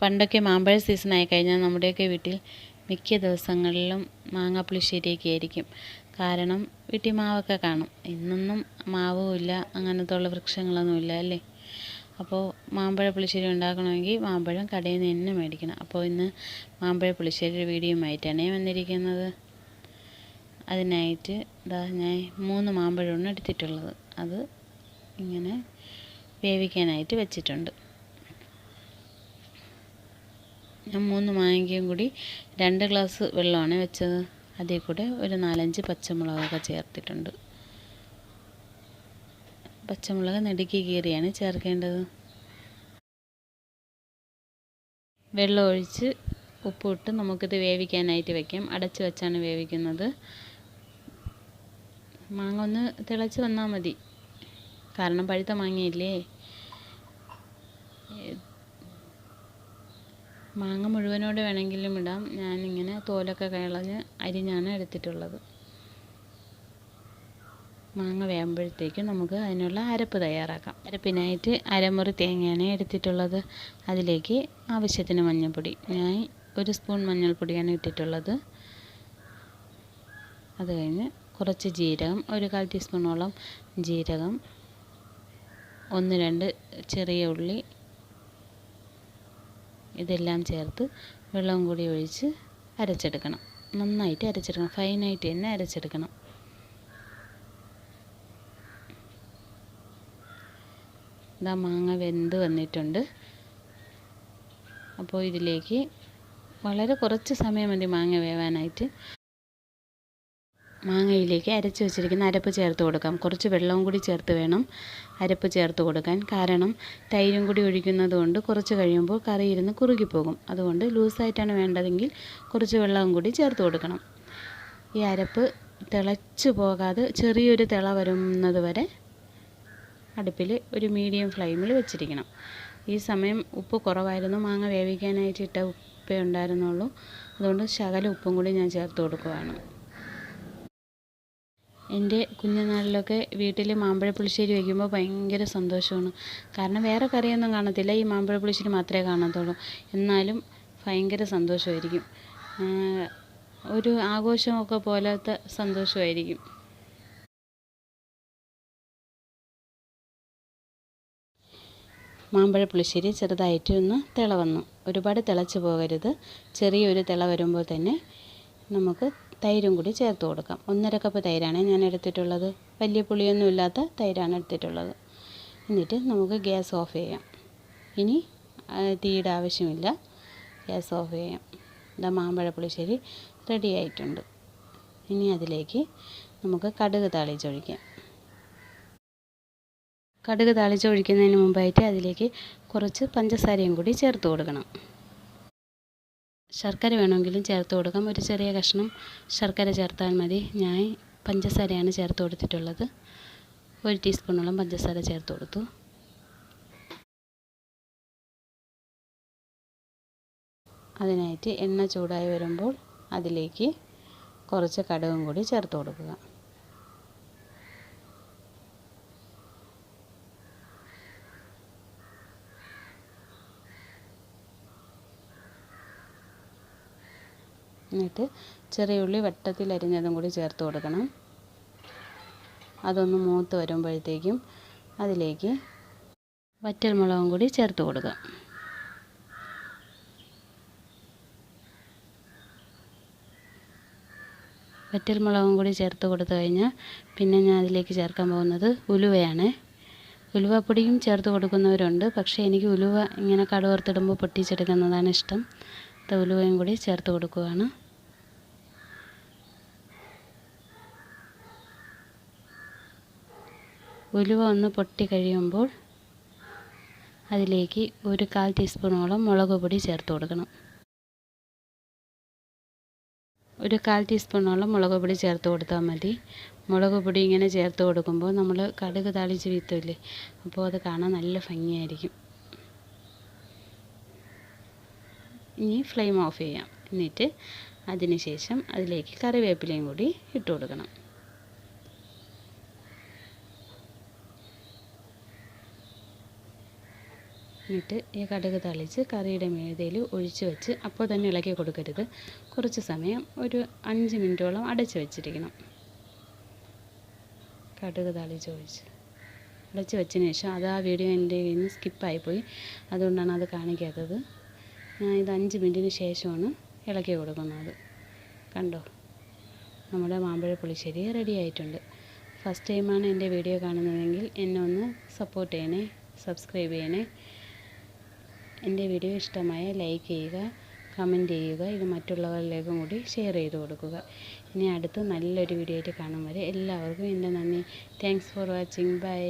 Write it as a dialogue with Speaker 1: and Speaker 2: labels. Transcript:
Speaker 1: പണ്ടൊക്കെ മാമ്പഴ സീസണായി കഴിഞ്ഞാൽ നമ്മുടെയൊക്കെ വീട്ടിൽ മിക്ക ദിവസങ്ങളിലും മാങ്ങ പുളിശ്ശേരിയൊക്കെ ആയിരിക്കും. കാരണം വീട്ടിൽ മാവൊക്കെ കാണും. ഇന്നൊന്നും മാവും ഇല്ല അങ്ങനത്തെ ഉള്ള വൃക്ഷങ്ങളൊന്നും ഇല്ല അല്ലേ? അപ്പോൾ മാമ്പഴ പുളിശ്ശേരി ഉണ്ടാക്കണമെങ്കിൽ മാമ്പഴം കടയിൽ നിന്ന് തന്നെ മേടിക്കണം. അപ്പോൾ ഇന്ന് മാമ്പഴ പുളിശ്ശേരിയുടെ വീഡിയോയുമായിട്ടാണ് വന്നിരിക്കുന്നത്. അതിനായിട്ട് ഇതാ ഞാൻ മൂന്ന് മാമ്പഴമാണ് എടുത്തിട്ടുള്ളത്. അത് ഇങ്ങനെ വേവിക്കാനായിട്ട് വെച്ചിട്ടുണ്ട്. ഞാൻ മൂന്ന് മാങ്ങയ്ക്കും കൂടി രണ്ട് ഗ്ലാസ് വെള്ളമാണ് വെച്ചത്. അതിൽ കൂടെ ഒരു നാലഞ്ച് പച്ചമുളകൊക്കെ ചേർത്തിട്ടുണ്ട്. പച്ചമുളക് നെടുക്കി കീറിയാണ് ചേർക്കേണ്ടത്. വെള്ളം ഒഴിച്ച് ഉപ്പിട്ട് നമുക്കിത് വേവിക്കാനായിട്ട് വെക്കാം. അടച്ച് വെച്ചാണ് വേവിക്കുന്നത്. മാങ്ങ ഒന്ന് തിളച്ച് വന്നാൽ മതി. കാരണം പഴുത്ത മാങ്ങയില്ലേ? മാങ്ങ മുഴുവനോട് വേണമെങ്കിലും ഇടാം. ഞാനിങ്ങനെ തോലൊക്കെ കളഞ്ഞ് അരിഞ്ഞാണ് എടുത്തിട്ടുള്ളത്. മാങ്ങ വേകുമ്പോഴത്തേക്കും നമുക്ക് അതിനുള്ള അരപ്പ് തയ്യാറാക്കാം. അരപ്പിനായിട്ട് അരമുറി തേങ്ങയാണ് എടുത്തിട്ടുള്ളത്. അതിലേക്ക് ആവശ്യത്തിന് മഞ്ഞൾപ്പൊടി. ഞാൻ ഒരു സ്പൂൺ മഞ്ഞൾപ്പൊടിയാണ് ഇട്ടിട്ടുള്ളത്. അത് കഴിഞ്ഞ് കുറച്ച് ജീരകം ഒരു കാൽ ടീസ്പൂണോളം ജീരകം ഒന്ന് രണ്ട് ചെറിയ ഉള്ളി ഇതെല്ലാം ചേർത്ത് വെള്ളം കൂടി ഒഴിച്ച് അരച്ചെടുക്കണം. നന്നായിട്ട് അരച്ചെടുക്കണം. ഫൈനായിട്ട് തന്നെ അരച്ചെടുക്കണം. ഇതാ മാങ്ങ വെന്ത് വന്നിട്ടുണ്ട്. അപ്പോൾ ഇതിലേക്ക് വളരെ കുറച്ച് സമയം മതി മാങ്ങ വേവാനായിട്ട്. മാങ്ങയിലേക്ക് അരച്ച് വെച്ചിരിക്കുന്ന അരപ്പ് ചേർത്ത് കൊടുക്കാം. കുറച്ച് വെള്ളവും കൂടി ചേർത്ത് വേണം അരപ്പ് ചേർത്ത് കൊടുക്കാൻ. കാരണം തൈരും കൂടി ഒഴിക്കുന്നത് കൊണ്ട് കുറച്ച് കഴിയുമ്പോൾ കറി ഇരുന്ന് കുറുകിപ്പോകും. അതുകൊണ്ട് ലൂസായിട്ടാണ് വേണ്ടതെങ്കിൽ കുറച്ച് വെള്ളവും കൂടി ചേർത്ത് കൊടുക്കണം. ഈ അരപ്പ് തിളച്ച് പോകാതെ ചെറിയൊരു തിള വരുന്നത് വരെ അടുപ്പിൽ ഒരു മീഡിയം ഫ്ലെയിമിൽ വെച്ചിരിക്കണം. ഈ സമയം ഉപ്പ് കുറവായിരുന്നു. മാങ്ങ വേവിക്കാനായിട്ട് ഇട്ട ഉപ്പേ ഉണ്ടായിരുന്നുള്ളൂ. അതുകൊണ്ട് ശകല ഉപ്പും കൂടി ഞാൻ ചേർത്ത് കൊടുക്കുവാണ്. എന്റെ കുഞ്ഞുനാളിലൊക്കെ വീട്ടിൽ മാമ്പഴ പുളിശ്ശേരി വയ്ക്കുമ്പോൾ ഭയങ്കര സന്തോഷമാണ്. കാരണം വേറെ കറിയൊന്നും കാണത്തില്ല. ഈ മാമ്പഴ പുളിശ്ശേരി മാത്രമേ കാണത്തുള്ളൂ. എന്നാലും ഭയങ്കര സന്തോഷമായിരിക്കും. ഒരു ആഘോഷമൊക്കെ പോലത്തെ സന്തോഷമായിരിക്കും. മാമ്പഴ പുളിശ്ശേരി ചെറുതായിട്ട് ഒന്ന് തിള വന്നു. ഒരുപാട് തിളച്ച് പോകരുത്. ചെറിയൊരു തിള വരുമ്പോൾ തന്നെ നമുക്ക് തൈരും കൂടി ചേർത്ത് കൊടുക്കാം. ഒന്നര കപ്പ് തൈരാണ് ഞാൻ എടുത്തിട്ടുള്ളത്. വലിയ പുളിയൊന്നും ഇല്ലാത്ത തൈരാണ് എടുത്തിട്ടുള്ളത്. എന്നിട്ട് നമുക്ക് ഗ്യാസ് ഓഫ് ചെയ്യാം. ഇനി തീയുടെ ആവശ്യമില്ല. ഗ്യാസ് ഓഫ് ചെയ്യാം. ഇതാ മാമ്പഴ പുളിശ്ശേരി റെഡി ആയിട്ടുണ്ട്. ഇനി അതിലേക്ക് നമുക്ക് കടുക് താളിച്ചൊഴിക്കാം. കടുക് താളിച്ചൊഴിക്കുന്നതിന് മുമ്പായിട്ട് അതിലേക്ക് കുറച്ച് പഞ്ചസാരയും കൂടി ചേർത്ത് കൊടുക്കണം. ശർക്കര വേണമെങ്കിലും ചേർത്ത് കൊടുക്കാം. ഒരു ചെറിയ കഷ്ണം ശർക്കര ചേർത്താൽ മതി. ഞാൻ പഞ്ചസാരയാണ് ചേർത്ത് കൊടുത്തിട്ടുള്ളത്. ഒരു ടീസ്പൂണോളം പഞ്ചസാര ചേർത്ത് കൊടുത്തു. അതിനായിട്ട് എണ്ണ ചൂടായി വരുമ്പോൾ അതിലേക്ക് കുറച്ച് കടുകും കൂടി ചേർത്ത് കൊടുക്കുക. എന്നിട്ട് ചെറിയ ഉള്ളി വട്ടത്തിൽ അരിഞ്ഞതും കൂടി ചേർത്ത് കൊടുക്കണം. അതൊന്ന് മൂത്ത് വരുമ്പോഴത്തേക്കും അതിലേക്ക് വറ്റൽമുളകും കൂടി ചേർത്ത് കൊടുക്കാം വറ്റൽമുളകും കൂടി ചേർത്ത് കൊടുത്തു കഴിഞ്ഞാൽ പിന്നെ ഞാൻ അതിലേക്ക് ചേർക്കാൻ പോകുന്നത് ഉലുവയാണ്. ഉലുവപ്പൊടിയും ചേർത്ത് കൊടുക്കുന്നവരുണ്ട്. പക്ഷേ എനിക്ക് ഉലുവ ഇങ്ങനെ കടുവറുത്തിടുമ്പോൾ പൊട്ടിച്ചെടുക്കുന്നതാണ് ഇഷ്ടം. ഉലുവയും കൂടി ചേർത്ത് കൊടുക്കുകയാണ് ഉലുവ ഒന്ന് പൊട്ടി കഴിയുമ്പോൾ അതിലേക്ക് ഒരു കാൽ ടീസ്പൂണോളം മുളക് പൊടി ചേർത്ത് കൊടുക്കണം. ഒരു കാൽ ടീസ്പൂണോളം മുളക് പൊടി ചേർത്ത് കൊടുത്താൽ മതി. മുളക് പൊടി ഇങ്ങനെ ചേർത്ത് കൊടുക്കുമ്പോൾ നമ്മൾ കടുക് താളിച്ച് വീത്തില്ലേ? അപ്പോൾ അത് കാണാൻ നല്ല ഭംഗിയായിരിക്കും. ഇനി ഫ്ലെയിം ഓഫ് ചെയ്യാം. എന്നിട്ട് അതിനുശേഷം അതിലേക്ക് കറിവേപ്പിലയും കൂടി ഇട്ട് കൊടുക്കണം. എന്നിട്ട് ഈ കടുക് തളിച്ച് കറിയുടെ മേതയിൽ ഒഴിച്ച് വെച്ച് അപ്പോൾ തന്നെ ഇളക്കി കൊടുക്കരുത്. കുറച്ച് സമയം ഒരു അഞ്ച് മിനിറ്റോളം അടച്ച് വെച്ചിരിക്കണം. കടുക് തളിച്ച് ഒഴിച്ച്. അടച്ച് വെച്ചതിന് ശേഷം അത് ആ വീഡിയോ എന്റെ കയ്യിൽ നിന്ന് സ്കിപ്പായിപ്പോയി അതുകൊണ്ടാണ് അത് കാണിക്കാത്തത്. ഞാൻ ഇത് അഞ്ച് മിനിറ്റിന് ശേഷമാണ് ഇളക്കി കൊടുക്കുന്നത്. കണ്ടോ? നമ്മുടെ മാമ്പഴ പുളിശ്ശേരി റെഡി ആയിട്ടുണ്ട്. ഫസ്റ്റ് ടൈമാണ് എന്റെ വീഡിയോ കാണുന്നതെങ്കിൽ എന്നെ ഒന്ന് സപ്പോർട്ട് ചെയ്യണേ സബ്സ്ക്രൈബ് ചെയ്യണേ. എന്റെ വീഡിയോ ഇഷ്ടമായ ലൈക്ക് ചെയ്യുക കമന്റ് ചെയ്യുക ഇത് മറ്റുള്ളവരിലേക്കും കൂടി ഷെയർ ചെയ്ത് കൊടുക്കുക. ഇനി അടുത്ത നല്ലൊരു വീഡിയോ ആയിട്ട് കാണും വരെ എല്ലാവർക്കും എന്റെ നന്ദി. Thanks for watching bye